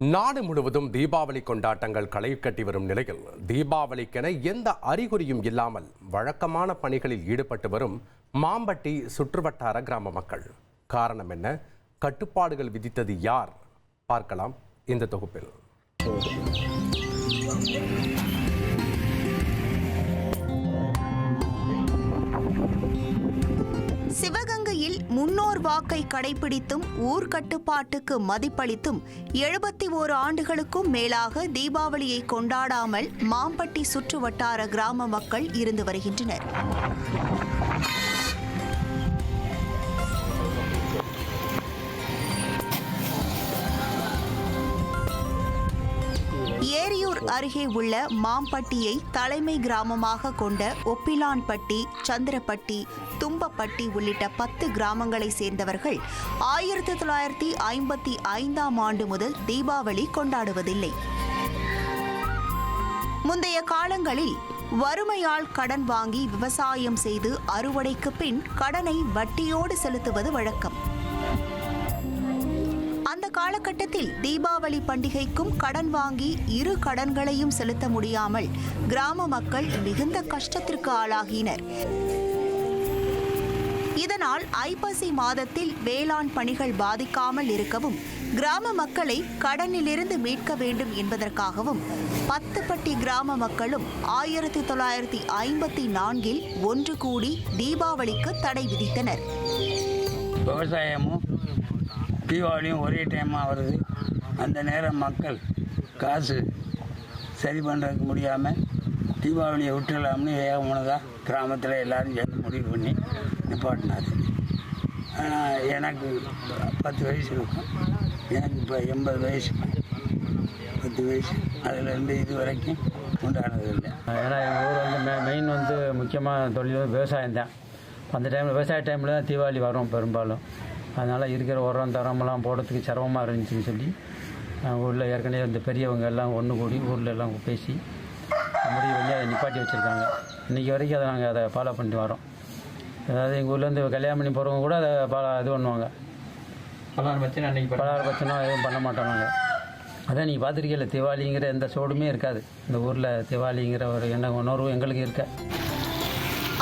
நாடு முழுவதும் தீபாவளி கொண்டாட்டங்கள் களை கட்டி வரும் நிலையில் தீபாவளிக்கென எந்த அறிகுறியும் இல்லாமல் வழக்கமான பணிகளில் ஈடுபட்டு வரும் மாம்பட்டி சுற்றுவட்டார கிராம மக்கள். காரணம் என்ன? கட்டுப்பாடுகள் விதித்தது யார்? பார்க்கலாம் இந்த தொகுப்பில். முன்னோர் வாக்கை கடைபிடித்தும் ஊர் கட்டுப்பாட்டுக்கு மதிப்பளித்தும் எழுபத்தி ஓரு ஆண்டுகளுக்கும் மேலாக தீபாவளியை கொண்டாடாமல் மாம்பட்டி சுற்று வட்டார கிராம மக்கள் இருந்து வருகின்றனர். அருகே உள்ள மாம்பட்டியை தலைமை கிராமமாக கொண்ட ஒப்பிலான்பட்டி சந்திரப்பட்டி தும்பப்பட்டி உள்ளிட்ட பத்து கிராமங்களை சேர்ந்தவர்கள் ஆயிரத்தி தொள்ளாயிரத்தி ஐம்பத்தி ஐந்தாம் ஆண்டு முதல் தீபாவளி கொண்டாடுவதில்லை. முந்தைய காலங்களில் வறுமையால் கடன் வாங்கி விவசாயம் செய்து அறுவடைக்கு பின் கடனை வட்டியோடு செலுத்துவது வழக்கம். காலகட்டத்தில் தீபாவளி பண்டிகைக்கும் கடன் வாங்கி இரு கடன்களையும் செலுத்த முடியாமல் கிராம மக்கள் மிகுந்த கஷ்டத்திற்கு ஆளாகினர். இதனால் ஐப்பசி மாதத்தில் வேளாண் பணிகள் பாதிக்காமல் இருக்கவும் கிராம மக்களை கடனிலிருந்து மீட்க வேண்டும் என்பதற்காகவும் பத்துப்பட்டி கிராம மக்களும் ஆயிரத்தி தொள்ளாயிரத்தி ஐம்பத்தி நான்கில் ஒன்று கூடி தீபாவளிக்கு தடை விதித்தனர். விவசாயமும் தீபாவளியும் ஒரே டைமாக வருது. அந்த நேரம் மக்கள் காசு சரி பண்ணுறதுக்கு முடியாமல் தீபாவளியை விட்டுடலாம்னு ஏகமானதாக கிராமத்தில் எல்லோரும் சேர்ந்து முடிவு பண்ணி நிப்பாட்டினார் ஆனால் எனக்கு பத்து வயசு இருக்கும். எனக்கு இப்போ எண்பது வயசு. பத்து வயசு. அதுலேருந்து இது வரைக்கும் உண்டானதில்லை ஏன்னா எங்கள் ஊர் வந்து மெ மெயின் வந்து முக்கியமாக தொழில் விவசாயம் தான். அந்த டைமில் விவசாய டைமில் தான் தீபாவளி வரும் பெரும்பாலும். அதனால் இருக்கிற உரம் தரமெல்லாம் போடுறதுக்கு சிரமமாக இருந்துச்சுன்னு சொல்லி ஊரில் ஏற்கனவே இந்த பெரியவங்க எல்லாம் ஒன்று கூடி ஊரில் எல்லாம் பேசி முடிவு பண்ணி அதை நிப்பாட்டி வச்சுருக்காங்க. இன்றைக்கி வரைக்கும் அதை நாங்கள் அதை ஃபாலோ பண்ணிட்டு வரோம். அதாவது எங்கள் ஊர்லேருந்து கல்யாணம் பண்ணி போகிறவங்க கூட அதை ஃபாலோ இது பண்ணுவாங்க. பலாறு பச்சனை அன்னைக்கு பண்ண பலகார பட்சம்னா எதுவும் பண்ண மாட்டோம் நாங்கள் அதான் நீங்கள் பார்த்துருக்கீங்கள திவாலிங்கிற எந்த சோடுமே இருக்காது. இந்த ஊரில் திவாலிங்கிற ஒரு எண்ண உணர்வு எங்களுக்கு இருக்க.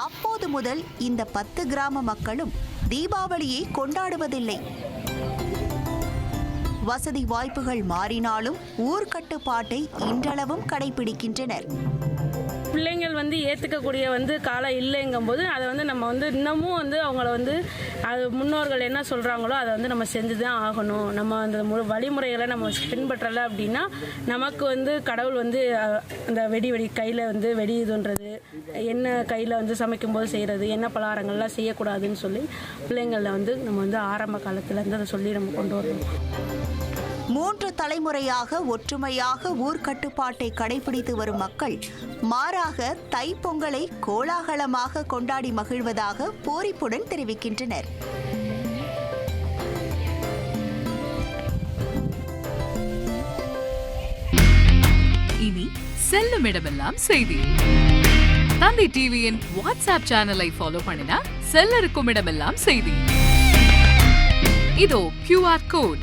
அப்போது முதல் இந்த பத்து கிராம மக்களும் தீபாவளியை கொண்டாடுவதில்லை. வசதி வாய்ப்புகள் மாறினாலும் ஊர்க்கட்டுப்பாட்டை இன்றளவும் கடைபிடிக்கின்றனர். பிள்ளைங்கள் வந்து ஏற்றுக்கக்கூடிய வந்து காலம் இல்லைங்கும்போது அதை வந்து நம்ம வந்து இன்னமும் வந்து அவங்கள வந்து அது முன்னோர்கள் என்ன சொல்கிறாங்களோ அதை வந்து நம்ம செஞ்சு தான் ஆகணும். நம்ம அந்த மு வழிமுறைகளை நம்ம பின்பற்றலை அப்படின்னா நமக்கு வந்து கடவுள் வந்து அந்த வெடி வெடி கையில் வந்து வெடி இதுன்றது என்ன கையில் வந்து சமைக்கும்போது செய்கிறது என்ன பலகாரங்கள்லாம் செய்யக்கூடாதுன்னு சொல்லி பிள்ளைங்களை வந்து நம்ம வந்து ஆரம்ப காலத்துலேருந்து அதை சொல்லி நம்ம கொண்டு வரணும். மூன்று தலைமுறையாக ஒற்றுமையாக ஊர் கட்டுப்பாட்டை கடைபிடித்து வரும் மக்கள் மாறாக தைப்பொங்கலை கோலாகலமாக கொண்டாடி மகிழ்வதாக பூரிப்புடன் தெரிவிக்கின்றனர். இனி செல்லும் இடமெல்லாம் செய்தி. தந்தை டிவியின் வாட்ஸ்அப் சேனலை ஃபாலோ பண்ணினா செல்ல இருக்கும் இடமெல்லாம் செய்தி. இதோ கியூஆர் கோட்